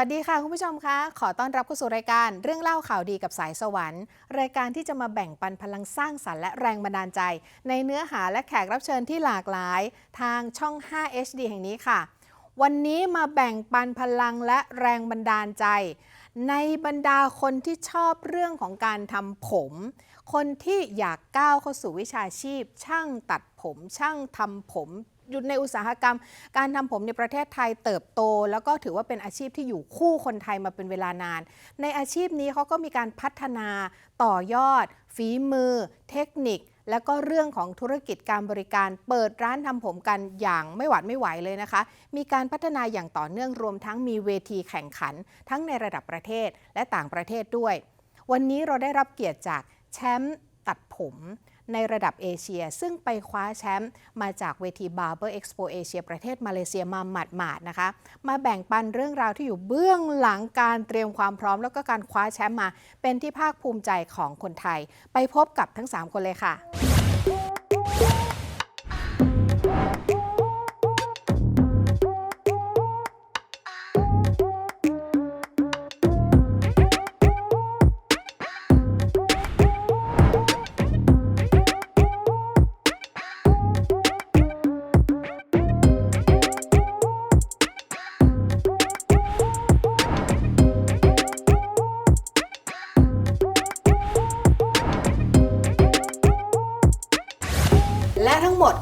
วัสดีค่ะคุณผู้ชมคะ ขอต้อนรับเข้าสู่รายการเรื่องเล่าข่าวดีกับสายสวรรค์ รายการที่จะมาแบ่งปันพลังสร้างสรรค์และแรงบันดาลใจ ในเนื้อหาและแขกรับเชิญที่หลากหลาย ทางช่อง 5 HD แห่งนี้ค่ะ วันนี้มาแบ่งปันพลังและแรงบันดาลใจ ในบรรดาคนที่ชอบเรื่องของการทำผม คนที่อยากก้าวเข้าสู่วิชาชีพ ช่างตัดผม ช่างทำผม อยู่ในอุตสาหกรรม การทำผมในประเทศไทยเติบโต แล้วก็ถือว่าเป็นอาชีพที่อยู่คู่คนไทยมาเป็นเวลานาน ในอาชีพนี้เขาก็มีการพัฒนาต่อยอด ฝีมือ เทคนิคแล้วก็เรื่องของธุรกิจการบริการเปิดร้านทำผมกันอย่างไม่หวาดไม่ไหวเลยนะคะ มีการพัฒนาอย่างต่อเนื่องรวมทั้งมีเวทีแข่งขัน ทั้งในระดับประเทศและต่างประเทศด้วย วันนี้เราได้รับเกียรติจากแชมป์ตัดผม ในระดับเอเชีย ซึ่งไปคว้าแชมป์มาจากเวที Barber Expo เอเชียประเทศมาเลเซียมาหมาดๆนะคะ มาแบ่งปันเรื่องราวที่อยู่เบื้องหลังการเตรียมความพร้อม แล้วก็การคว้าแชมป์มา เป็นที่ภาคภูมิใจของคนไทย ไปพบกับทั้ง 3 คนเลยค่ะ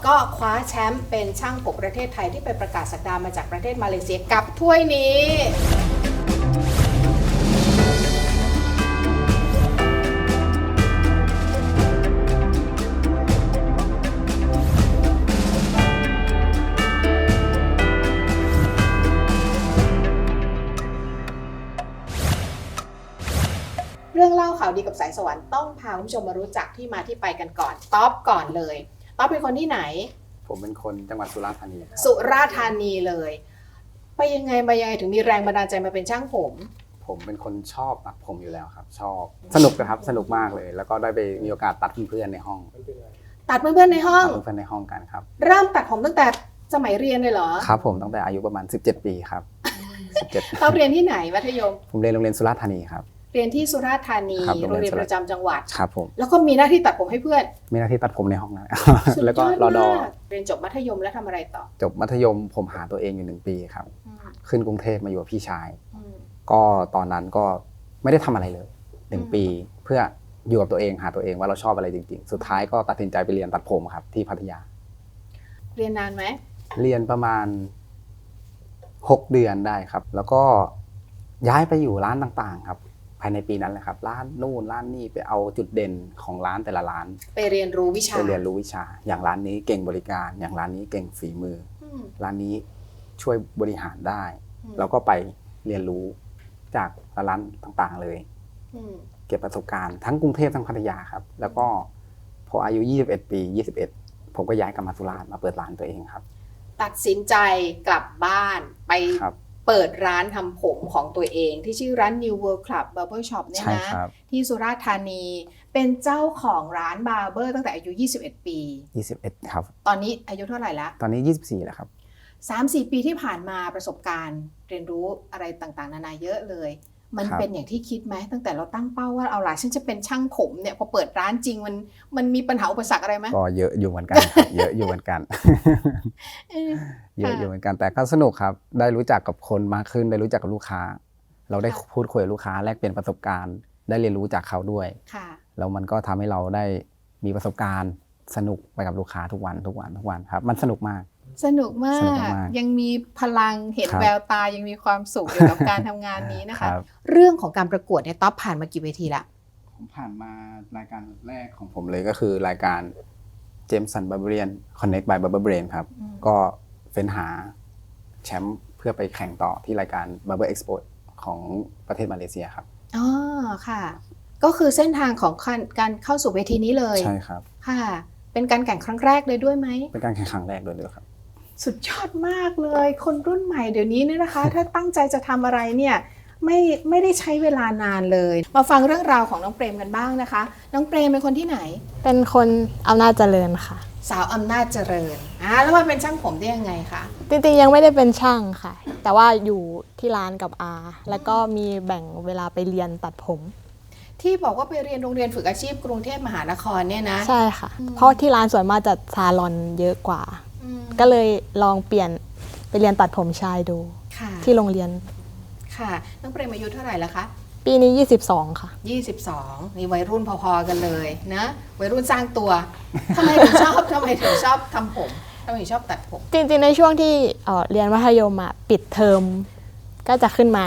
ก็คว้าแชมป์เป็นช่างผมประเทศไทยที่ไปประกาศสักดามาจากประเทศมาเลเซียกับถ้วยนี้ เรื่องเล่าข่าวดีกับสายสวรรค์ต้องพาคุณผู้ชมมารู้จักที่มาที่ไปกันก่อน ต๊อปก่อนเลย ต๊อปเป็นคนที่ไหน ผมเป็นคนจังหวัดสุราษฎร์ธานีครับสุราษฎร์ธานีเลย ไปยังไงมายังไงถึงมีแรงบันดาลใจมาเป็นช่างผม ผมเป็นคนชอบตัดผมอยู่แล้วครับ ชอบสนุกนะครับสนุกมากเลย แล้วก็ได้ไปมีโอกาสตัดเพื่อนๆในห้องตัดเพื่อนๆในห้อง ตัดเพื่อนๆในห้องกันครับ เริ่มตัดผมตั้งแต่สมัยเรียนเลยเหรอครับ ผมตั้งแต่อายุประมาณ 17 ปีครับ 17เราเรียนที่ไหนมัธยม ผมเรียนโรงเรียนสุราษฎร์ธานีครับ เรียนที่สุราษฎร์ธานีครับโรงเรียนโรงเรียนประจำจังหวัด ครับผมแล้วก็มีหน้าที่ตัดผมให้เพื่อนมีหน้าที่ตัดผมในห้องนะสุดแล้วก็ยอดรอดอมากเรียนจบมัธยมแล้วทำอะไรต่อจบมัธยมผมหาตัวเองอยู่หนึ่งปีครับ อืมขึ้นกรุงเทพมาอยู่กับพี่ชาย อืม ก็ตอนนั้นก็ไม่ได้ทำอะไรเลยหนึ่งอืม ปีเพื่ออยู่กับตัวเองหาตัวเองว่าเราชอบอะไรจริงๆ สุดท้ายก็ตัดสินใจไปเรียนตัดผมครับที่พัทยา เรียนนานไหมเรียนประมาณ 6 เดือนได้ครับ แล้วก็ย้ายไปอยู่ร้านต่างๆ ครับ ภายในปีนั้นแหละครับร้านนู่นร้านนี่ไปเอาจุดเด่นของร้านแต่ละร้านไปเรียนรู้วิชาไปเรียนรู้วิชา อย่างร้านนี้เก่งบริการ อย่างร้านนี้เก่งฝีมืออืมร้านนี้ช่วยบริหารได้อืมเราก็ไปเรียนรู้จากร้านต่างๆเลยอืมเก็บประสบการณ์ทั้งกรุงเทพทั้งพัทยาครับ แล้วก็พออายุ 21 ปี 21 ผมก็ย้ายกลับมาสุราษฎร์มาเปิดร้านตัวเองครับ ตัดสินใจกลับบ้านไปครับ เปิดร้านทำผมของตัวเอง ที่ชื่อร้าน New World Club Barber Shop เนี่ยใช่นะ ครับ ที่สุราษฎร์ธานีเป็นเจ้าของร้านบาร์เบอร์ตั้งแต่อายุ 21 ปี 21 ครับ ตอนนี้อายุเท่าไหร่ละตอนนี้ 24 แล้วครับ 3-4 ปีที่ผ่านมาประสบการณ์ เรียนรู้อะไรต่างๆ นานาเยอะเลย มันครับเป็นอย่างที่คิดไหมตั้งแต่เราตั้งเป้าว่าเอาล่ะฉันจะเป็นช่างผมเนี่ยพอเปิดร้านจริงมันมันมีปัญหาอุปสรรคอะไรไหมก็เยอะอยู่เหมือนกันครับเยอะอยู่เหมือนกันเออเยอะอยู่เหมือนกันแต่ก็สนุกครับ ได้รู้จักกับคนมากขึ้นได้รู้จักกับลูกค้า เราได้พูดคุยกับลูกค้าแลกเปลี่ยนประสบการณ์ ได้เรียนรู้จากเขาด้วยค่ะแล้วมันก็ทำให้เราได้มีประสบการณ์สนุกไปกับลูกค้าทุกวันทุกวันทุกวันครับ มันสนุกมาก สนุกมาสนุกกมาก ยังมีพลังเห็นครับแววตายังมีความสุขอยู่กับการทำงานนี้นะคคะรับเรื่องของการประกวดเนี่ยต๊อปผ่านมากี่เวทีละผมผ่านมารายการแรกของผมเลยก็คือรายการเจมสันบาร์เบ i ียนคอนเน็กบายบาร์เบอร์เบรนครับอืมก็เฟ้นหาแชมป์เพื่อไปแข่งต่อที่รายการ Barber Expo ของประเทศมาเลเซียครับอ๋อค่ะ ก็คือเส้นทางของการการเข้าสู่เวทีนี้เลยใช่ครับ ค่ะ เป็นการแข่งครั้งแรกเลยด้วยไหมเป็นการแข่งครั้งแรกด้วยเลยครับ สุดยอดมากเลย คนรุ่นใหม่เดี๋ยวนี้เนี่ยนะคะ ถ้าตั้งใจจะทำอะไรเนี่ยไม่ไม่ได้ใช้เวลานานเลย มาฟังเรื่องราวของน้องเปรมกันบ้างนะคะ น้องเปรมเป็นคนที่ไหน เป็นคนอำนาจเจริญค่ะ สาวอำนาจเจริญอ่าแล้วมาเป็นช่างผมได้ยังไงคะจริงๆยังไม่ได้เป็นช่างค่ะ แต่ว่าอยู่ที่ร้านกับอาแล้วก็มีแบ่งเวลาไปเรียนตัดผม ที่บอกว่าไปเรียนโรงเรียนฝึกอาชีพกรุงเทพมหานครเนี่ยนะ ใช่ค่ะ เพราะที่ร้านส่วนมากจะซาลอนเยอะกว่าอืม ก็เลยลองเปลี่ยนไปเรียนตัดผมชายดู ค่ะที่โรงเรียน ค่ะน้องเปรมอายุเท่าไหร่แล้วคะ ปีนี้ 22 ค่ะ 22นี่วัยรุ่นพอๆกันเลยนะวัยรุ่นสร้างตัวทำไมถึงชอบทำไมถึงชอบทำผมทำไมถึงชอบตัดผม จริงๆ ในช่วงที่เอ่อเรียนมัธยมอะปิดเทอมก็จะขึ้นมา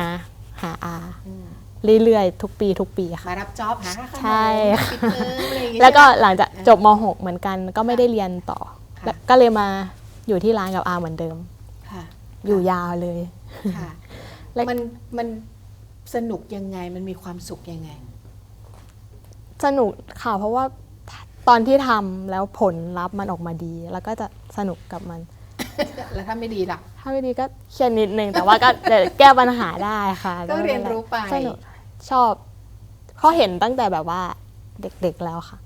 หาอา อืมเรื่อยๆ ทุกปีทุกปีค่ะ มารับจ็อบหาค่าขนมใช่ ปิดเทอมอะไรอย่างเงี้ยแล้วก็ใช่ไหมหลังจากจบม .6 เหมือนกันก็ไม่ได้เรียนต่อ ค่ะแล้วก็เลยมาอยู่ที่ร้านกับอาเหมือนเดิม ค่ะ อยู่ยาวเลย ค่ะแล้วมันมันสนุกยังไงมันมีความสุขยังไง สนุกค่ะเพราะว่าตอนที่ทำแล้วผลลัพธ์มันออกมาดี แล้วก็จะสนุกกับมัน แล้วถ้าไม่ดีล่ะ ถ้าไม่ดีก็เครียดนิดนึง แต่ว่าก็ เดี๋ยวแก้ปัญหาได้ค่ะก็เรียนรู้ไป สนุกชอบเพราะเห็นตั้งแต่แบบว่าเด็กๆแล้วค่ะ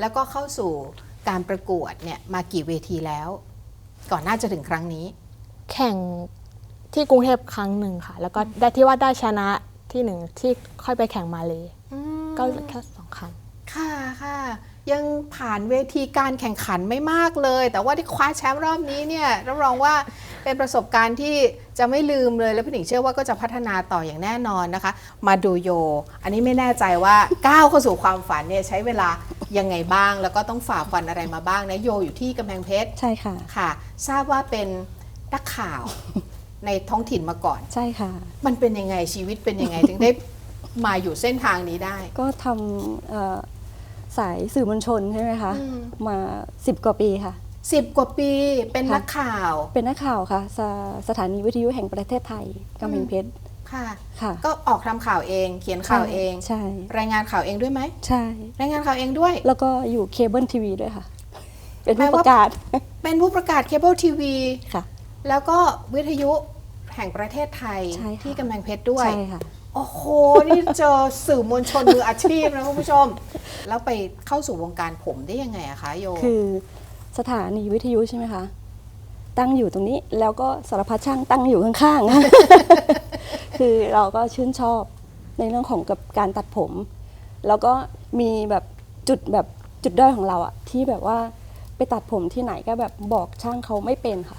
แล้วก็เข้าสู่ การประกวดเนี่ยมากี่เวทีแล้ว ก่อนหน้าจะถึงครั้งนี้ แข่งที่กรุงเทพครั้งหนึ่งค่ะ แล้วก็ได้ที่ว่าได้ชนะที่หนึ่งที่ค่อยไปแข่งมาเลยก็แค่สองครั้งค่ะค่ะ ยังผ่านเวทีการแข่งขันไม่มากเลย แต่ว่าที่คว้าแชมป์รอบนี้เนี่ยรับรองว่าเป็นประสบการณ์ที่จะไม่ลืมเลยแล้วพี่หนิงเชื่อว่าก็จะพัฒนาต่ออย่างแน่นอนนะคะ มาดูโย อันนี้ไม่แน่ใจว่าก้าวเข้าสู่ความฝันเนี่ยใช้เวลายังไงบ้าง แล้วก็ต้องฝ่าฟันอะไรมาบ้างนะโยอยู่ที่กำแพงเพชรใช่ค่ะ ค่ะ ทราบว่าเป็นนักข่าวในท้องถิ่นมาก่อน ใช่ค่ะ มันเป็นยังไงชีวิตเป็นยังไงถึงได้มาอยู่เส้นทางนี้ได้ ก็ทำเอ่อ สายสื่อมวลชนใช่ไหมคะอืม มาสิบกว่าปีค่ะ สิบกว่าปีเป็นค่ะ นักข่าวเป็นนักข่าวค่ะสสถานีวิทยุแห่งประเทศไทยกำแพงเพชรค่ะ ค่ะก็ออกทำข่าวเอง เขียนข่าวเอง ใช่รายงานข่าวเองด้วยไหมใช่ รายงานข่าวเองด้วย แล้วก็อยู่เคเบิลทีวีด้วยค่ะ เป็นแปลผู้ว่าประกาศเป็นผู้ประกาศเคเบิลทีวี ค่ะ แล้วก็วิทยุแห่งประเทศไทยใช่ค่ะ ที่กำแพงเพชรด้วย ใช่ค่ะ โอ้โห นี่เจอสื่อมวลชนมืออาชีพนะคุณผู้ชม แล้วไปเข้าสู่วงการผมได้ยังไงอะคะโย คือสถานีวิทยุใช่ไหมคะ ตั้งอยู่ตรงนี้แล้วก็สารพัดช่างตั้งอยู่ข้างๆ คือเราก็ชื่นชอบในเรื่องของกับการตัดผม แล้วก็มีแบบจุดแบบจุดด้อยของเราอะที่แบบว่าไปตัดผมที่ไหนก็แบบบอกช่างเขาไม่เป็นค่ะ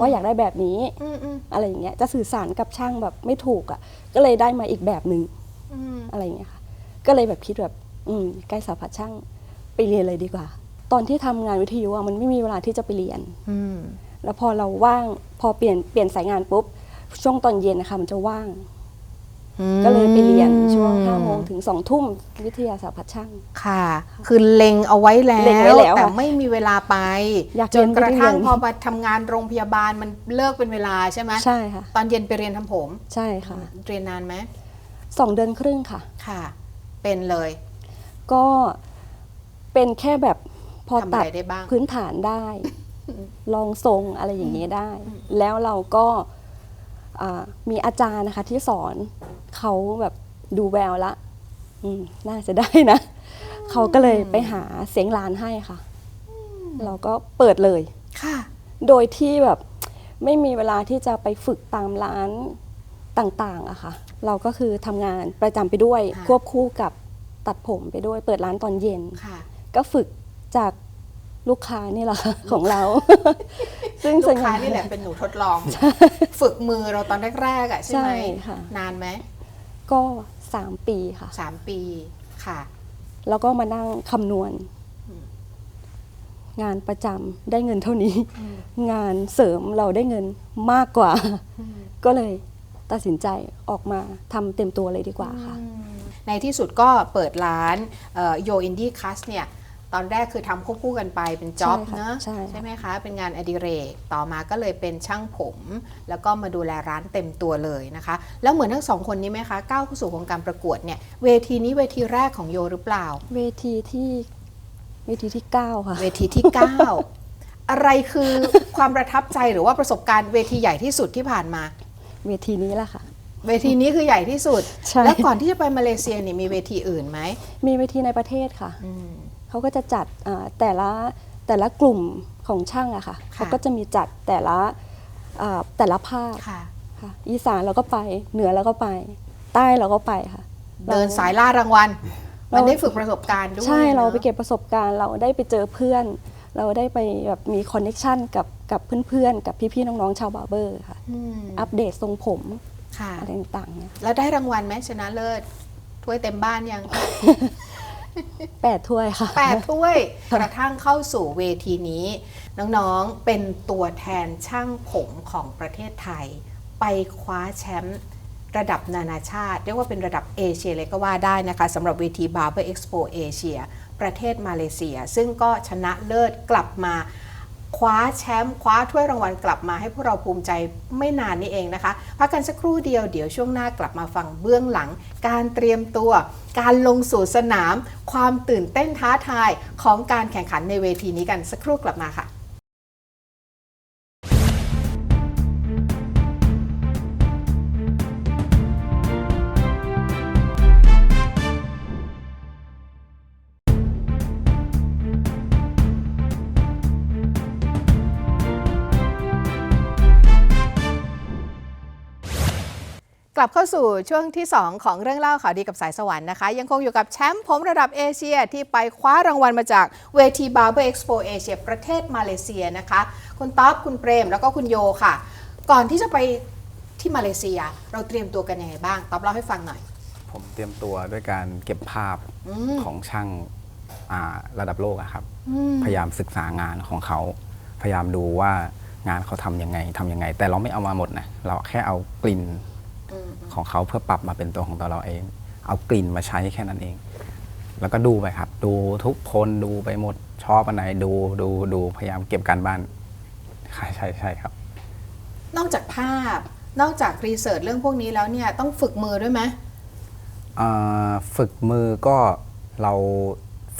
ว่าอยากได้แบบนี้อืมอืมอะไรอย่างเงี้ยจะสื่อสารกับช่างแบบไม่ถูกอะก็เลยได้มาอีกแบบหนึ่งอืมอะไรอย่างเงี้ยค่ะ ก็เลยแบบคิดแบบ อืมใกล้สารพัดช่างไปเรียนเลยดีกว่า ตอนที่ทำงานวิทยุอะมันไม่มีเวลาที่จะไปเรียน อืมแล้วพอเราว่างพอเปลี่ยนเปลี่ยนสายงานปุ๊บช่วงตอนเย็นนะคะมันจะว่าง ก็เลยไปเรียนช่วงห้าโมงถึงสองทุ่มวิทยาศาสตร์พัดช่างค่ะ คือเล็งเอาไว้แล้เล็งไว้วแล้วแต่ค่ะไม่มีเวลาไปอยากจเรียนนกระทั่งไม่ได้เรียนพอมาทำงานโรงพยาบาลมันเลิกเป็นเวลาใช่ไหมใช่ค่ะ ตอนเย็นไปเรียนทำผม ใช่ค่ะ เรียนนานไหมสองเดือนครึ่งค่ะค่ะ เป็นเลย ก็เป็นแค่แบบพอทำอะตัดไรได้บ้างพื้นฐานได้ ลองทรงอะไรอย่างเงี้ยได้ แล้วเราก็อ่า มีอาจารย์นะคะที่สอนเขาแบบดูแววละอืมน่าจะได้นะ เขาก็เลยไปหาเสียงลานให้ค่ะ เราก็เปิดเลยค่ะ โดยที่แบบไม่มีเวลาที่จะไปฝึกตามร้านต่างๆอะค่ะ เราก็คือทำงานประจำไปด้วยค่ะควบคู่กับตัดผมไปด้วย เปิดร้านตอนเย็นค่ะก็ฝึกจาก ลูกค้านี่แหละค่ะของเรา ซึ่งลูส่วกนใญ่ค้านี่แหละเป็นหนูทดลอง ฝึกมือเราตอนแรกๆอะใช่ไหมใช่ค่ะนานไหม ก็สามปีค่ะสามปีค่ะ แล้วก็มานั่งคำนวณ งานประจำได้เงินเท่านี้ งานเสริมเราได้เงินมากกว่า ก็เลยตัดสินใจออกมาทำเต็มตัวเลยดีกว่าค่ะ ในที่สุดก็เปิดร้านโยอินดี้คัสเนี่ย ตอนแรกคือทำควบคู่กันไปเป็นจ็อบใช่ค่ะเนอะใช่ค่ะไหมคะ เป็นงานอดิเรก ต่อมาก็เลยเป็นช่างผม แล้วก็มาดูแลร้านเต็มตัวเลยนะคะ แล้วเหมือนทั้งสองคนนี้ไหมคะก้าวเข้าสู่วงการประกวดเนี่ยเวทีนี้เวทีแรกของโยหรือเปล่า เวทีที่เวทีที่ 9 ค่ะ เวทีที่ 9 อะไรคือความประทับใจหรือว่าประสบการณ์เวทีใหญ่ที่สุดที่ผ่านมา เวทีนี้แหละค่ะ เวทีนี้คือใหญ่ที่สุดใช่แล้วก่อนที่จะไปมาเลเซียเนี่ยมีเวทีอื่นไหม มีเวทีในประเทศค่ะอืม เขาก็จะจัดอ่าแต่ละแต่ละกลุ่มของช่างอะค่ะค่ะเขาก็จะมีจัดแต่ละอ่าแต่ละภาคค่ะค่ะอีสานเราก็ไปเหนือเราก็ไป ใต้เราก็ไปค่ะ เดินสายล่ารางวัลเรามัมันได้ฝึกประสบการณ์ด้วยใช่เรานะไปเก็บประสบการณ์เราได้ไปเจอเพื่อน เราได้ไปแบบมีคอนเน็ชันกับกับเพื่อนๆ กับพี่ๆน้องๆชาวบาร์เบอร์ค่ะอืมอัปเดตทรงผมค่ะอะไรต่างๆเนี่ยแล้วได้รางวัลไหมชนะเลิศถ้วยเต็มบ้านยัง แปดถ้วยค่ะ แปดถ้วยกระทั่งเข้าสู่เวทีนี้ น้องๆเป็นตัวแทนช่างผมของประเทศไทย ไปคว้าแชมป์ระดับนานาชาติ เรียกว่าเป็นระดับเอเชียเลยก็ว่าได้นะคะสำหรับเวที Barber Expo Asia ประเทศมาเลเซีย ซึ่งก็ชนะเลิศกลับมา คว้าแชมป์คว้าถ้วยรางวัลกลับมาให้พวกเราภูมิใจไม่นานนี้เองนะคะ พักกันสักครู่เดียวเดี๋ยวช่วงหน้ากลับมาฟังเบื้องหลัง การเตรียมตัว การลงสู่สนาม ความตื่นเต้นท้าทายของการแข่งขันในเวทีนี้กันสักครู่กลับมาค่ะ ลับเข้าสู่ช่วงที่ 2 ของเรื่องเล่าข่าวดีกับสายสวรรค์นะคะ ยังคงอยู่กับแชมป์ผมระดับเอเชียที่ไปคว้ารางวัลมาจากเวที Barber Expo Asia ประเทศมาเลเซียนะคะ คุณต๊อบคุณเปรมแล้วก็คุณโยค่ะ ก่อนที่จะไปที่มาเลเซีย เราเตรียมตัวกันยังไงบ้างต๊อบเล่าให้ฟังหน่อย ผมเตรียมตัวด้วยการเก็บภาพอืมของช่างอ่าระดับโลกอะครับ อืม พยายามศึกษางานของเขา พยายามดูว่างานเขาทำยังไงทำยังไง แต่เราไม่เอามาหมดนะ เราแค่เอากลิ่นอืม ของเขาเพื่อปรับมาเป็นตัวของตัวเราเอง เอากลิ่นมาใช้แค่นั้นเอง แล้วก็ดูไปครับ ดูทุกคนดูไปหมดชอบอันไหนดูดูดูพยายามเก็บการบ้านใช่ใช่ใช่ครับ นอกจากภาพนอกจากรีเสิร์ชเรื่องพวกนี้แล้วเนี่ยต้องฝึกมือด้วยไหมอ่าฝึกมือก็เรา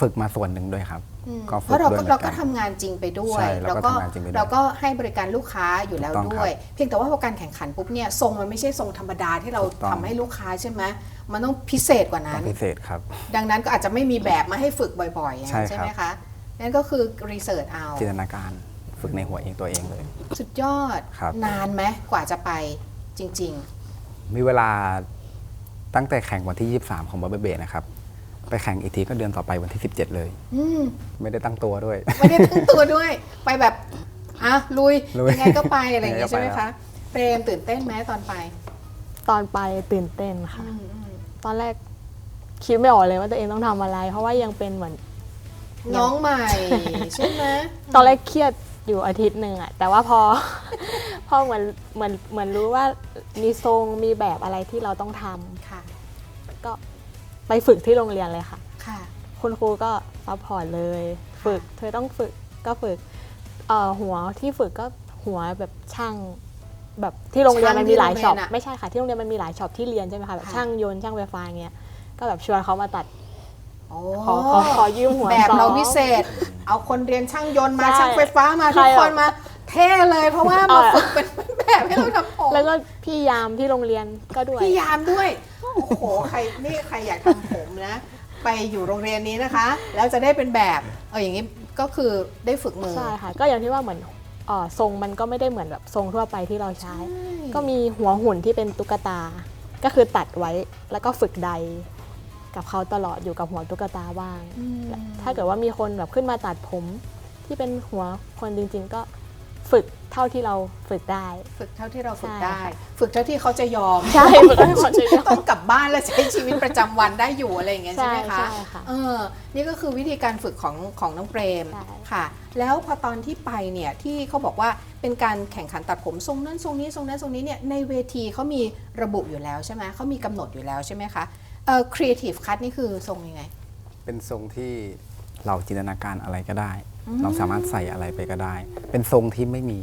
ฝึกมาส่วนหนึ่งด้วยครับอืม ก็เพฝึกราะเราด้วยก็เหมืเราอนก็กันทำงานจริงไปด้วยใช่เราก็ทำงานจริงไปด้วยเราก็ให้บริการลูกค้าอยู่แล้วถูกต้องด้วย เพียงแต่ว่าพอการแข่งขันปุ๊บเนี่ยทรงมันไม่ใช่ทรงธรรมดาที่เราถูกต้องทำให้ลูกค้าใช่ไหมมันต้องพิเศษกว่าต้นั้อนงพิเศษครับ ดังนั้นก็อาจจะไม่มีแบบมาให้ฝึกบ่อยๆอย่างนั้นใช่ใช่ครับไหมคะนั่นก็คือรีเสิร์ชเอาจินตนาการฝึกในหัวเองตัวเองเลย สุดยอดครับนานไหมกว่าจะไปจริงมีเวลาตั้งแต่แข่งวันที่ 23 ของบอเบเบนะครับ ไปแข่งอีกทีก็เดือนต่อไปวันที่ 17 เลยๆอืมไม่ได้ตั้งตัวด้วย ไม่ได้ตั้งตัวด้วย ไปแบบอะลุยลุยยังไงก็ไปอะไรอย่างเงี้ยยังไงก็ใช่ไหมไปคะเปรมตื่นเต้นไหมตอนไปตอนไปตื่นเต้นค่ะ อืมอืมตอนแรกคิดไม่ออกเลยว่าตัวเองต้องทำอะไร เพราะว่ายังเป็นเหมือน น้องใหม่ใช่ไหมตอนแรกเครียดอยู่อาทิตย์หนึ่งอะแต่ว่าพอ พอเหมือนเหมือนเหมือนรู้ว่ามีทรงมีแบบอะไรที่เราต้องทำค่ะ ก็ ไปฝึกที่โรงเรียนเลยค่ะ ค่ะ คุณครูก็ซัพพอร์ตเลย ฝึก เธอต้องฝึกก็ฝึกเอ่อหัวที่ฝึกก็หัวแบบช่างแบบที่โรงเรียนช่างมันมีหลายที่ช็อปโรงเรียนอะไม่ใช่ค่ะที่โรงเรียนมันมีหลายช็อปที่เรียนใช่ไหมคะแบบค่ะ ช่างยนต์ช่างไฟฟ้าเงี้ยก็แบบชวนเขามาตัดโอ้ขอขอขอยืมหัวแบบซ้อมเราพิเศษเอาคนเรียนช่างยนต์มาใช่ช่างไฟฟ้ามาใครทุกคนอะมา เท่เลยเพราะว่ามาเออ ฝึกเป็นแบบให้เราทำผมแล้วก็พี่ยามที่โรงเรียนก็ด้วย พี่ยามด้วย โอ้โหใครนี่ใครอยากทำผมนะ ไปอยู่โรงเรียนนี้นะคะ แล้วจะได้เป็นแบบเอออย่างนี้ก็คือได้ฝึกมือ ใช่ค่ะ ก็อย่างที่ว่าเหมือนเอ่อทรงมันก็ไม่ได้เหมือนแบบทรงทั่วไปที่เราใช้ ก็มีหัวหุ่นที่เป็นตุ๊กตา ก็คือตัดไว้แล้วก็ฝึกใดกับเขาตลอดอยู่กับหัวตุ๊กตาบ้าง อืม ถ้าเกิดว่ามีคนแบบขึ้นมาตัดผมที่เป็นหัวคนจริง ๆ ก็ ฝึกเท่าที่เราฝึกได้ ฝึกเท่าที่เราฝึกใช่ได้ค่ะฝึกเท่าที่เขาจะยอมใช่ฝึกให้คนจะยอมต้องกลับบ้านและใช้ชีวิตประจำวันได้อยู่อะไรอย่างเงี้ยใช่ไหมคะใช่ใช่ค่ะเออนี่ก็คือวิธีการฝึกของของน้องเปรมใช่ค่ะ แล้วพอตอนที่ไปเนี่ยที่เขาบอกว่าเป็นการแข่งขันตัดผมทรงนั้นทรงนี้ทรงนั้นทรงนี้เนี่ยในเวทีเขามีระบุอยู่แล้วใช่ไหมเขามีกำหนดอยู่แล้วใช่ไหมคะเอ่อ creative cut นี่คือทรงยังไง เป็นทรงที่เราจินตนาการอะไรก็ได้อืม เราสามารถใส่อะไรไปก็ได้ เป็นทรงที่ไม่มี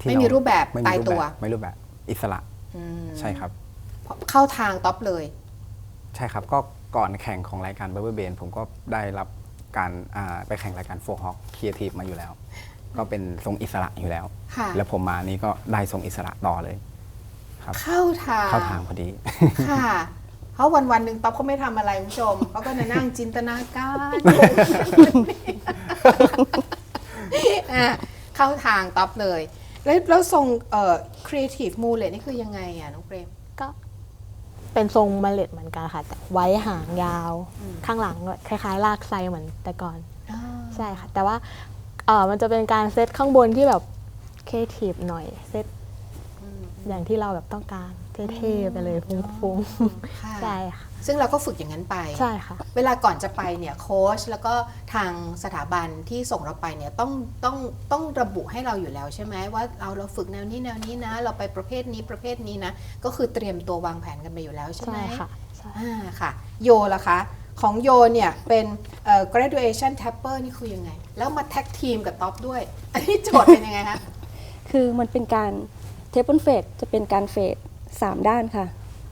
ที่ไม่มีรูปแบบไม่มีตายตัว แบบไม่รูปแบบอิสระอืมใช่ครับ เข้าทางท็อปเลย ใช่ครับก็ก่อนแข่งของรายการเบอร์เบนผมก็ได้รับการอ่าไปแข่งรายการโฟฮอกครีเอทีฟมาอยู่แล้ว ก็เป็นทรงอิสระอยู่แล้ว ค่ะ แล้วผมมานี่ก็ได้ทรงอิสระต่อเลยครับเข้าทางเข้าทางพอดี ค่ะเพ ราะวันวันๆหนึ่งต๊อบเขาไม่ทำอะไรคุณผู้ชมเขาก็จะนั่งจินตนาการอะเข้าทางต๊อบเลย แล้วแล้วทรงเอ่อ creative m o l e t นี่คือยังไงอะน้องเปรม ก็เป็นทรงเมล็ดเหมือนกันค่ะแต่ไว้หางยาว อืม ข้างหลังก็คล้ายๆ ลากไซเหมือนแต่ก่อนใช่ค่ะ แต่ว่าเออมันจะเป็นการเซตข้างบนที่แบบครีเอทีฟหน่อยเซตอย่างที่เราแบบต้องการ เท่ๆไปเลยฟุ้งค่ะๆใช่ค่ะซึ่งเราก็ฝึกอย่างนั้นไป ใช่ค่ะ เวลาก่อนจะไปเนี่ยโค้ชแล้วก็ทางสถาบันที่ส่งเราไปเนี่ยต้องต้องต้องระบุให้เราอยู่แล้วใช่ไหมว่าเราเราฝึกแนวนี้แนวนี้นะ เราไปประเภทนี้ประเภทนี้นะ ก็คือเตรียมตัววางแผนกันไปอยู่แล้วใช่ไหมใช่ค่ะใช่อ่าค่ะ โยล่ะคะ ของโยเนี่ยเป็นเอ่อ graduation tapper นี่คือยังไง แล้วมาแท็กทีมกับท็อปด้วย อันนี้โจทย์เป็นยังไงคะคือมันเป็นการเทปเปิลเฟดจะเป็นการเฟด สามด้านค่ะ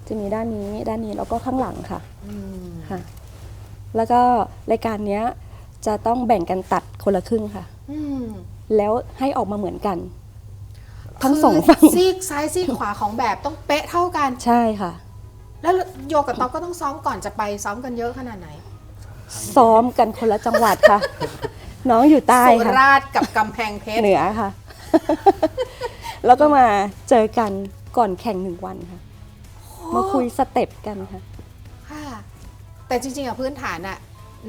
จะมีด้านนี้ด้านนี้แล้วก็ข้างหลังค่ะอืมค่ะ แล้วก็รายการเนี้ยจะต้องแบ่งกันตัดคนละครึ่งค่ะอืมแล้วให้ออกมาเหมือนกัน ทั้งสองฝั่งคือซีกซ้ายซีกขวาของแบบต้องเป๊ะเท่ากันใช่ค่ะ แล้วโยกับท็อปก็ต้องซ้อมก่อนจะไปซ้อมกันเยอะขนาดไหน ซ้อมกันคนละจังหวัดค่ะ น้องอยู่ใต้สุค่ะราษฎร์กับกำแพงเพชรเหนือค่ะ แล้วก็มาเจอกัน ก่อนแข่งหนึ่งวันค่ะ มาคุยสเต็ปกันค่ะ ค่ะ แต่จริงๆอะพื้นฐานอะ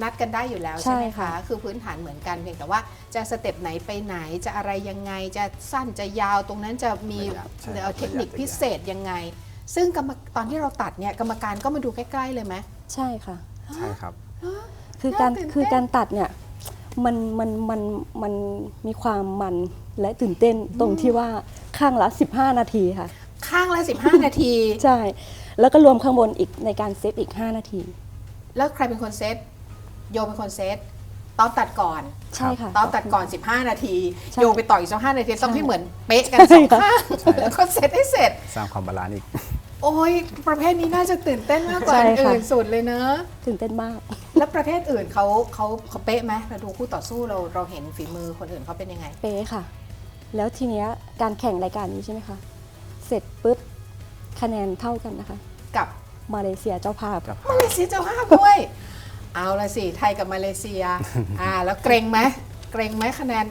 นัดกันได้อยู่แล้วใช่ใช่ไหมคะค่ะคือพื้นฐานเหมือนกันเพียงแต่ว่าจะสเต็ปไหนไปไหนจะอะไรยังไงจะสั้นจะยาวตรงนั้นจะมีระยะใช่เอ่อเทคนิคระยะพิเศษยังไง ซึ่งกรรมตอนที่เราตัดเนี่ยกรรมการก็มาดูใกล้ๆเลยไหมใช่ค่ะ ใช่ครับ คือการน่าตื่นเต้นคือการตัดเนี่ยมันมันมันมันมีความมันและตื่นเต้นตรงที่ว่าข้างละ 15 นาทีค่ะ ข้างละ 15 นาที ใช่ แล้วก็รวมข้างบนอีกในการเซฟอีก 5 นาที แล้วใครเป็นคนเซตโยเป็นคนเซตตอนตัดก่อนใช่ค่ะตอนตัดก่อน 15 นาทีใช่โยไปต่ออีกสักห้านาทีต้องใช่ให้เหมือนเป๊ะกันสองข้างใช่แล้วก็เซตให้เสร็จ สร้างความบาลานซ์อีก โอ้ยประเภทนี้น่าจะตื่นเต้นมากกว่าใช่อันค่ะอื่นสุดเลยเนอะตื่นเต้นมาก แล้วประเภทอื่นเขาเขาเขาเป๊ะไหมเราดูคู่ต่อสู้เราเราเห็นฝีมือคนอื่นเขาเป็นยังไง เป๊ะค่ะ แล้วทีเนี้ยการแข่งรายการนี้ใช่ไหมคะเสร็จปุ๊บคะแนนเท่ากันนะคะ กับมาเลเซียเจ้าภาพกับ มาเลเซียเจ้าภาพด้วย เอาละสิไทยกับมาเลเซีย อ่า แล้วเกรงไหมเกรงไหมคะแนน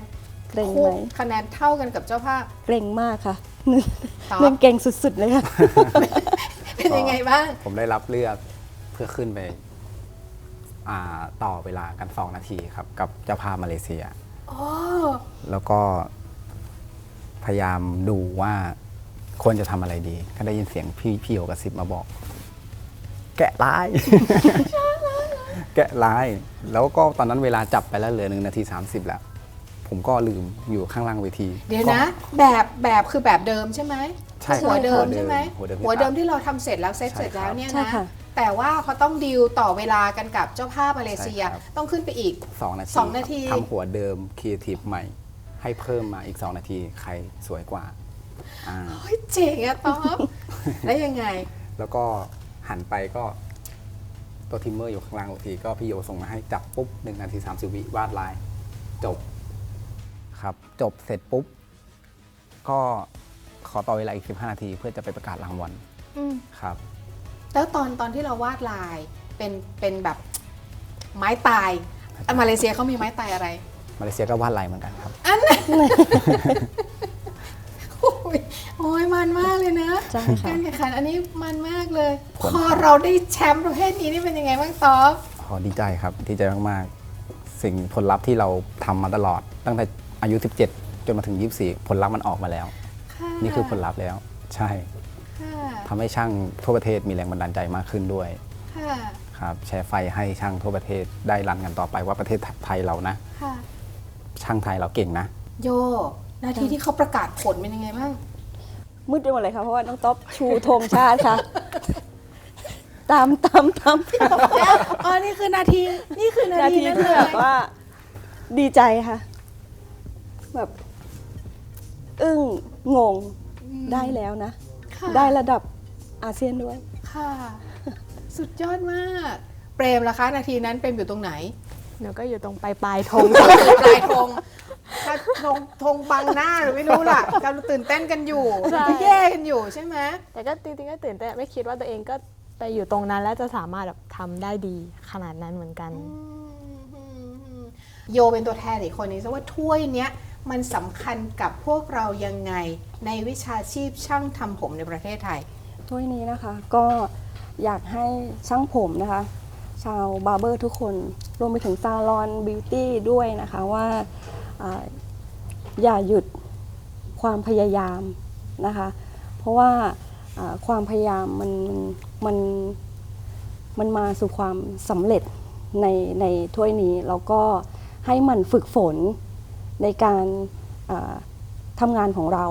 เกรงคู่ไหมคะแนนเท่ากันกับเจ้าภาพ เกรงมากค่ะตอบเรื่องเก่งสุดๆเลยค่ะ เป็นยังไงบ้าง ผมได้รับเลือกเพื่อขึ้นไปอ่าต่อเวลากัน 2 นาทีครับ กับเจ้าภาพมาเลเซีย โอ้ แล้วก็พยายามดูว่า ควรจะทำอะไรดี ก็ได้ยินเสียงพี่พี่โยกระซิบมาบอก แกะลาย แกะลาย แล้วก็ตอนนั้นเวลาจับไปแล้วเหลือหนึ่งนาที 30 แล้ว ผมก็ลืมอยู่ข้างล่างเวทีเดี๋ยวนะแบบแบบคือแบบเดิมใช่ไหมใช่ครับหัวเดิมหัวเดิมใช่ไหมหัวเดิมที่หัวเดิมตัดที่เราทำเสร็จแล้วเซตใช่เสร็จแล้วเนี่ยใช่นะค่ะ แต่ว่าเขาต้องดีลต่อเวลากันกับเจ้าภาพมาเลเซีย ใช่ครับ ต้องขึ้นไปอีก สองนาทีสองนาทีครับทำหัวเดิมครีเอทีฟใหม่ ให้เพิ่มมาอีก 2 นาที ใครสวยกว่า อ่าเฮ้ยเจ๋งอะต๊อบแล้วยังไง แล้วก็หันไปก็ตัวทิมเมอร์อยู่ข้างล่างเวทีก็พี่โยส่งมาให้จับปุ๊บหนึ่งนาทีสามสิบวิวาดลาย จบครับ จบเสร็จปุ๊บ ก็ขอต่อเวลาอีก 15 นาที เพื่อจะไปประกาศรางวัลอืมครับ แล้วตอนตอนที่เราวาดลายเป็นเป็นแบบไม้ตายอะมาเลเซียเขามีไม้ตายอะไร มาเลเซียก็วาดลายเหมือนกันครับโอ้ ยโอ้ยมันมากเลยนะใช่ค่ะ การแข่งขันอันนี้มันมากเลยผลพอเราได้แชมป์ประเภทนี้นี่เป็นยังไงบ้างต๊อบขอดีใจครับดีใจมากๆ สิ่งผลลัพธ์ที่เราทำมาตลอด ตั้งแต่อายุ 17 จนมาถึง 24 ผลลัพธ์มันออกมาแล้วะนี่คือผลลัพธ์แล้ว ใช่ค่ะทำให้ช่างทั่วประเทศมีแรงบันดาลใจมากขึ้นด้วยค่ะครับแชร์ไฟให้ช่างทั่วประเทศได้รันกันต่อไปว่าประเทศไทยเรานะ ค่ะ ช่างไทยเราเก่งนะ โย นาทีที่เขาประกาศผลเป็นยังไงบ้าง มืดไปหมดเลยค่ะเพราะว่าน้องต๊อบชูธงชาติค่ะ ตามตามตามอ๋อ นี่คือนาที นี่คือนานาทีทีนั้นที่เลแบบยว่าดีใจค่ะ แบบ อึ้งงงได้แล้วนะ ค่ะได้ระดับอาเซียนด้วย ค่ะ สุดยอดมาก เปรมล่ะคะ นาทีนั้นเปรมอยู่ตรงไหนหนูก็อยู่ตรงปลายปลายๆธง ปลายธง ขคะธงธงบังหน้าหรือไม่รู้ล่ะกำลังตื่นเต้นกันอยู่ใช่ แย่กันอยู่ใช่ไหมแต่ก็จริงๆก็ตื่นเต้นไม่คิดว่าตัวเองก็ไปอยู่ตรงนั้น แล้วจะสามารถแบบทำได้ดีขนาดนั้นเหมือนกัน โยเป็นตัวแทนอีกคนนึงซะว่าถ้วยเนี้ยมันสำคัญกับพวกเรายังไงในวิชาชีพช่างทำผมในประเทศไทย ถ้วยนี้นะคะก็อยากให้ช่างผมนะคะ ชาวบาร์เบอร์ทุกคน รวมไปถึงซาลอนบิวตี้ด้วยนะคะว่าอ่า อย่าหยุดความพยายามนะคะ เพราะว่าความพยายามมันมันมันมาสู่ความสำเร็จในในถ้วยนี้แล้วก็ให้มันฝึกฝนในการทำงานของเรา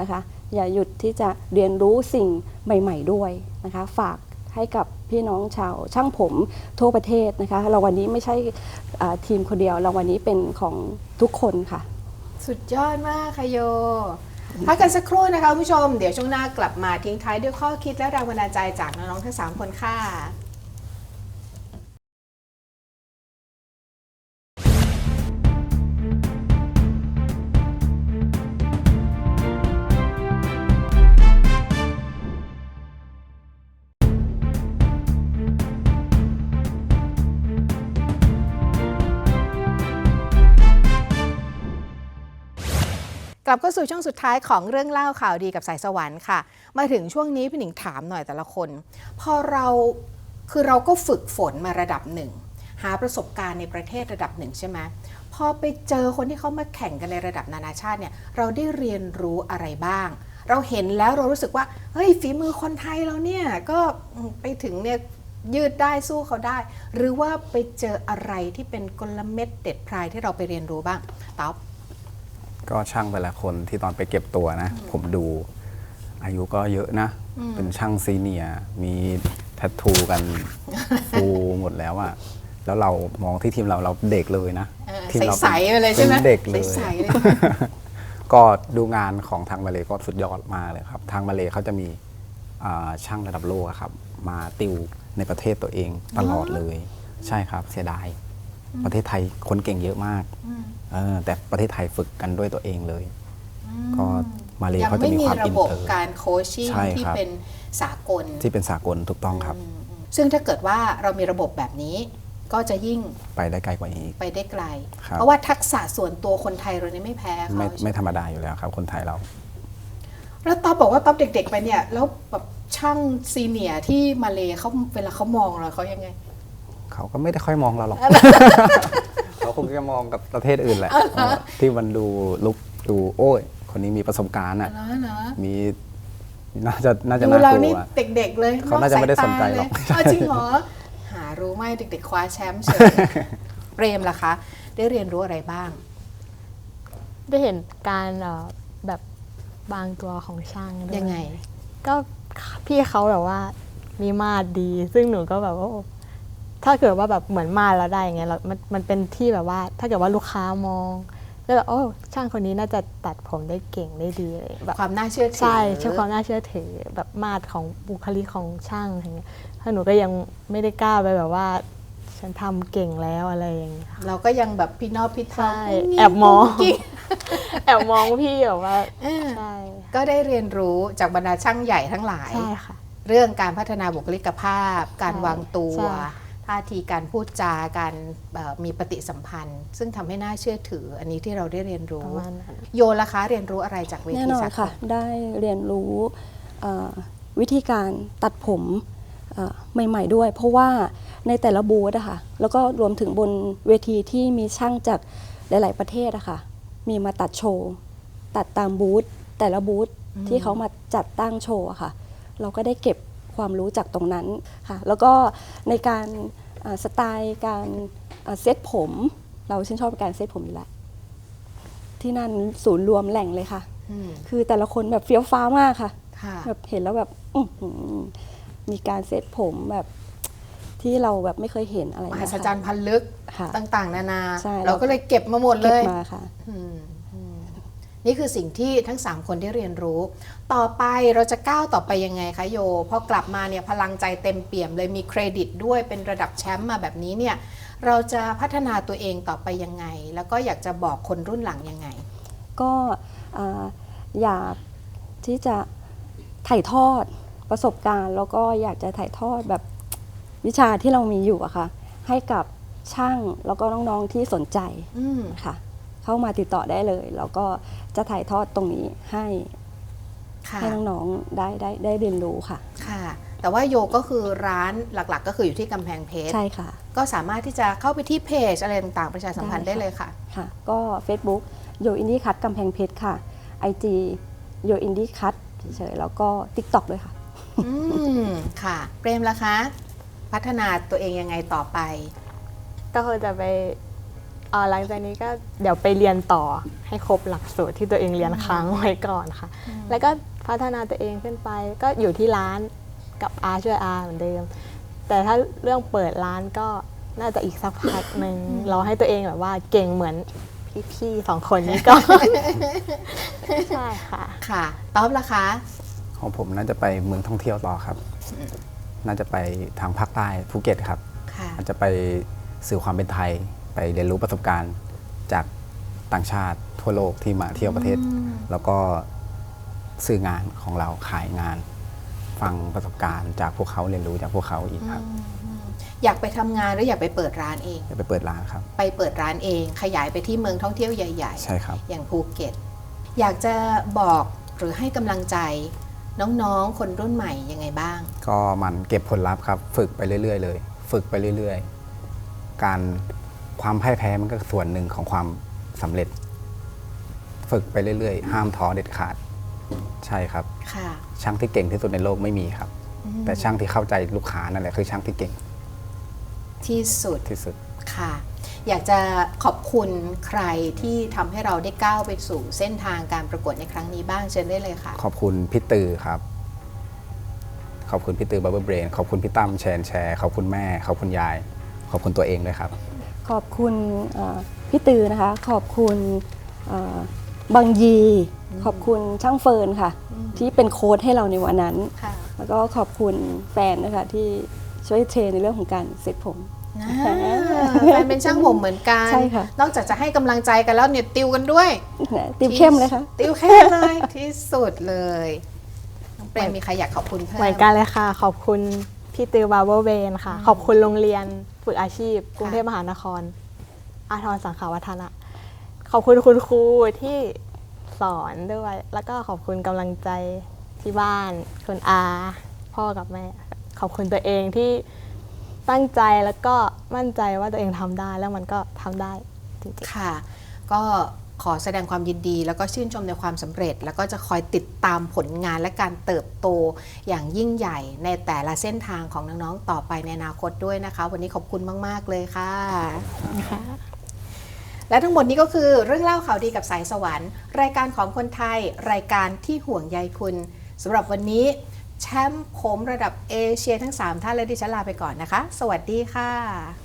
นะคะ อย่าหยุดที่จะเรียนรู้สิ่งใหม่ ๆ ด้วยนะคะ ฝากให้กับพี่น้องชาวช่างผมทั่วประเทศนะคะรางวัลนี้ไม่ใช่ทีมคนเดียวรางวัลนี้เป็นของทุกคนค่ะ สุดยอดมากค่ะโย พักกันสักครู่นะคะคุณผู้ชม เดี๋ยวช่วงหน้ากลับมาทิ้งท้ายด้วยข้อคิดและแรงบันดาลใจจากน้องๆทั้ง 3 คนค่ะ ลับเข้าสู่ช่วงสุดท้ายของเรื่องเล่าข่าวดีกับสายสวรรค์ค่ะ มาถึงช่วงนี้พี่หนิงถามหน่อยแต่ละคน พอเราคือเราก็ฝึกฝนมาระดับหนึ่ง หาประสบการณ์ในประเทศระดับหนึ่งใช่ไหมพอไปเจอคนที่เขามาแข่งกันในระดับนานาชาติเนี่ยเราได้เรียนรู้อะไรบ้าง เราเห็นแล้วเรารู้สึกว่าเฮ้ยฝีมือคนไทยเราเนี่ยก็ไปถึงเนี่ยยืดได้สู้เขาได้ หรือว่าไปเจออะไรที่เป็นกลเม็ดเด็ดพรายที่เราไปเรียนรู้บ้างต๊อบ ก็ช่างแต่ละคนที่ตอนไปเก็บตัวนะ ผมดูอายุก็เยอะนะ เป็นช่างซีเนียร์มีแทททูกันฟูหมดแล้วอะแล้วเรามองที่ทีมเราเราเด็กเลยนะเออทีมราใสๆไปเลยใช่ไหมป็นเด็กเลยใสๆเลยก็ดูงานของทางมาเลก็สุดยอดมากเลยครับ ทางมาเลเขาจะมีอ่าช่างระดับโลกอะครับ มาติวในประเทศตัวเองตลอดเลย ใช่ครับเสียดาย ประเทศไทยคนเก่งเยอะมาก เออแต่ประเทศไทยฝึกกันด้วยตัวเองเลย ก็มาเลยังเขาจะไม่มีมีความระอินบบเตอร์การโคชชิ่งใช่ที่ครับเป็นสากลที่เป็นสากลถูกต้องครับ ซึ่งถ้าเกิดว่าเรามีระบบแบบนี้ก็จะยิ่งไปได้ไกลกว่านี้ไปได้ไกลครับเพราะว่าทักษะส่วนตัวคนไทยเราเนี่ยไม่แพ้เขาไม่ใช่ไม่ไหมธรรมดาอยู่แล้วครับ คนไทยเรา แล้วต๊อบบอกว่าต๊อบเด็ก ๆ ไปเนี่ย แล้วแบบช่างซีเนียร์ที่มาเลเขาเวลาเขามองเราเขายังไง เขาก็ไม่ได้ค่อยมองเราหรอก เขาคงจะมองกับประเทศอื่นแหละที่มันดูลุกดูโอ้ย คนนี้มีประสบการณ์อะเนอะเนอะมีน่าจะน่าจะดูน่าเรากลันี่วเด็กๆเลยเขาน่าจะไม่ได้สนใจหรอกนสายตาเลยาวจริงเหรอหารู้ไหมเด็กๆคว้าแชมป์เฉยเปรมล่ะคะ ได้เรียนรู้อะไรบ้าง ได้เห็นการเอ่อแบบบางตัวของช่างด้วยยังไง ก็พี่เขาแบบว่ามีมาดดี ซึ่งหนูก็แบบว่าโอ้ ถ้าเกิดว่าแบบเหมือนมาดแล้วได้อย่างเงี้ยเรามันมันเป็นที่แบบว่า ถ้าเกิดว่าลูกค้ามองแล้วแบบโอ้ช่างคนนี้น่าจะตัดผมได้เก่งได้ดีอะไรอย่างเลยแบบความน่าเชื่อถือใช่ใช่ความน่าเชื่อถือ แบบมาตรของบุคลิกของช่างอย่างเงี้ยถ้าหนูก็ยังไม่ได้กล้าไปแบบว่า ฉันทำเก่งแล้วอะไรอย่างเงี้ยค่ะเราก็ยังแบบพี่นอบพี่ทาใช่กุ้งงิ้งแอบมองกุ้กิ๊งแอบมองพี่แบบว่าเออใช่ก็ได้เรียนรู้จากบรรดาช่างใหญ่ทั้งหลาย ใช่ค่ะ เรื่องการพัฒนาบุคลิกภาพ การใช่วางตัว ใช่ ท่าทีการพูดจาการเอ่อมีปฏิสัมพันธ์ ซึ่งทำให้น่าเชื่อถือ อันนี้ที่เราได้เรียนรู้ประมาณนั้นโยล่ะคะเรียนรู้อะไรจากเวแน่ทีนอนสากค่ะลได้เรียนรู้เอ่อวิธีการตัดผมเอ่อใหม่ ๆด้วย เพราะว่าในแต่ละบูธอะค่ะแล้วก็รวมถึงบนเวทีที่มีช่างจากหลาย ๆ ประเทศอะค่ะมีมาตัดโชว์ตัดตามบูธแต่ละบูธที่เขามาจัดตั้งโชว์อะค่ะ เราก็ได้เก็บ ความรู้จากตรงนั้นค่ะแล้วก็ในการเอ่อสไตล์การเอ่อเซตผม เราชื่นชอบการเซตผมอยู่แล้วที่นั่นศูนย์รวมแหล่งเลยค่ะอืมคือแต่ละคนแบบเฟี้ยวฟ้าวมากค่ะค่ะแบบเห็นแล้วแบบอื้อหือมีการเซตผมแบบที่เราแบบไม่เคยเห็นอะไรมเงี้หัยศค่ะจรรย์พันลึกค่ะต่าง ๆ นานาใช่เราก็เลยเก็บมาหมดเลเก็บยมาค่ะอืมอืม นี่คือสิ่งที่ทั้ง 3 คนได้เรียนรู้ ต่อไปเราจะก้าวต่อไปยังไงคะโย พอกลับมาเนี่ยพลังใจเต็มเปี่ยมเลยมีเครดิตด้วยเป็นระดับแชมป์มาแบบนี้เนี่ยเราจะพัฒนาตัวเองต่อไปยังไง แล้วก็อยากจะบอกคนรุ่นหลังยังไง ก็อ่าอยากที่จะถ่ายทอดประสบการณ์ แล้วก็อยากจะถ่ายทอดแบบวิชาที่เรามีอยู่อะค่ะให้กับช่างแล้วก็น้องๆที่สนใจอืมค่ะ เข้ามาติดต่อได้เลย แล้วก็จะถ่ายทอดตรงนี้ให้ค่ะให้น้องๆได้ได้ได้เรียนรู้ค่ะ ค่ะ แต่ว่าโยก็คือร้านหลักๆ ก็คืออยู่ที่กำแพงเพชร ใช่ค่ะ ก็สามารถที่จะเข้าไปที่เพจอะไรต่างๆ ประชาสัมพันธ์ได้ได้ค่ะเลยค่ะ ค่ะ ก็ Facebook โยอินดี้คัตกำแพงเพชรค่ะ IG โยอินดี้คัตเฉยๆแล้วก็ TikTok ด้วยค่ะ อืม ค่ะ เปรมล่ะคะ พัฒนาตัวเองยังไงต่อไป ก็คือจะไปเอ่อหลังจากนี้ก็เดี๋ยวไปเรียนต่อให้ครบหลักสูตรที่ตัวเองเรียนค้างไว้ก่อนค่ะ แล้วก็พัฒนาตัวเองขึ้นไปก็อยู่ที่ร้านกับอาช่วยอาเหมือนเดิม แต่ถ้าเรื่องเปิดร้านก็น่าจะอีกสักพักหนึ่งรอให้ตัวเองแบบว่าเก่งเหมือนพี่ๆสองคนนี้ก่อนใช่ค่ะ ค่ะต๊อบล่ะคะของผมน่าจะไปเมืองท่องเที่ยวต่อครับ น่าจะไปทางภาคใต้ภูเก็ตครับค่ะอาจจะไปสื่อความเป็นไทย ไปเรียนรู้ประสบการณ์จากต่างชาติทั่วโลกที่มาเที่ยวประเทศ แล้วก็สื่องานของเราขายงาน ฟังประสบการณ์จากพวกเขาเรียนรู้จากพวกเขาอีกครับ อยากไปทำงานหรืออยากไปเปิดร้านเอง จะไปเปิดร้านครับ ไปเปิดร้านเอง ขยายไปที่เมืองท่องเที่ยวใหญ่ใช่ครับๆอย่างภูเก็ต อยากจะบอกหรือให้กำลังใจน้องๆ คนรุ่นใหม่ยังไงบ้าง ก็หมันเก็บผลลัพธ์ครับ ฝึกไปเรื่อย ๆ เลย ฝึกไปเรื่อย ๆ การ ความพ่ายแพ้มันก็ส่วนหนึ่งของความสำเร็จ ฝึกไปเรื่อยๆ ห้ามท้อเด็ดขาด ใช่ครับ ค่ะช่างที่เก่งที่สุดในโลกไม่มีครับแต่ช่างที่เข้าใจลูกค้านั่นแหละคือช่างที่เก่งที่สุดที่สุด ค่ะ อยากจะขอบคุณใครที่ทำให้เราได้ก้าวไปสู่เส้นทางการประกวดในครั้งนี้บ้างเชิญได้เลยค่ะ ขอบคุณพี่ตือครับ ขอบคุณพี่ตือบับเบิลเบรนขอบคุณพี่ตั้มแชนแชร์ ขอบคุณแม่ ขอบคุณยาย ขอบคุณตัวเองด้วยครับ ขอบคุณเอ่อพี่ตือนะคะ ขอบคุณเอ่อบางยี ขอบคุณช่างเฟิร์นค่ะ ที่เป็นโค้ดให้เราในวันนั้นค่ะแล้วก็ขอบคุณแฟนนะคะที่ช่วยเทรนในเรื่องของการเซ็ตผมนะแฟนเป็นช่างผมเหมือนกันใช่ค่ะนอกจากจะให้กำลังใจกันแล้วเนี่ยติวกันด้วยนะติวเข้มเลยค่ะ ติวเข้มเลยที่สุดเลยน้องเปรมมีใครอยากขอบคุณเพิ่มเหมือนกันเลยค่ะ ขอบคุณ พี่ตือบาร์เบอร์เวนค่ะ ขอบคุณโรงเรียนฝึกอาชีพ กรุงเทพมหานคร อาทรสังขาวัฒนะ ขอบคุณคุณครูที่สอนด้วย แล้วก็ขอบคุณกำลังใจที่บ้านคุณอา พ่อกับแม่ ขอบคุณตัวเองที่ตั้งใจแล้วก็มั่นใจว่าตัวเองทำได้แล้วมันก็ทำได้จริงๆ ค่ะ ก็ ขอแสดงความยินดี แล้วก็ชื่นชมในความสำเร็จ แล้วก็จะคอยติดตามผลงานและการเติบโตอย่างยิ่งใหญ่ในแต่ละเส้นทางของน้องๆต่อไปในอนาคตด้วยนะคะ วันนี้ขอบคุณมาก ๆ เลยค่ะและทั้งหมดนี้ก็คือเรื่องเล่าข่าวดีกับสายสวรรค์ รายการของคนไทย รายการที่ห่วงใยคุณสำหรับวันนี้แชมป์ผมระดับเอเชียทั้ง 3 ท่านและดิฉันลาไปก่อนนะคะ สวัสดีค่ะ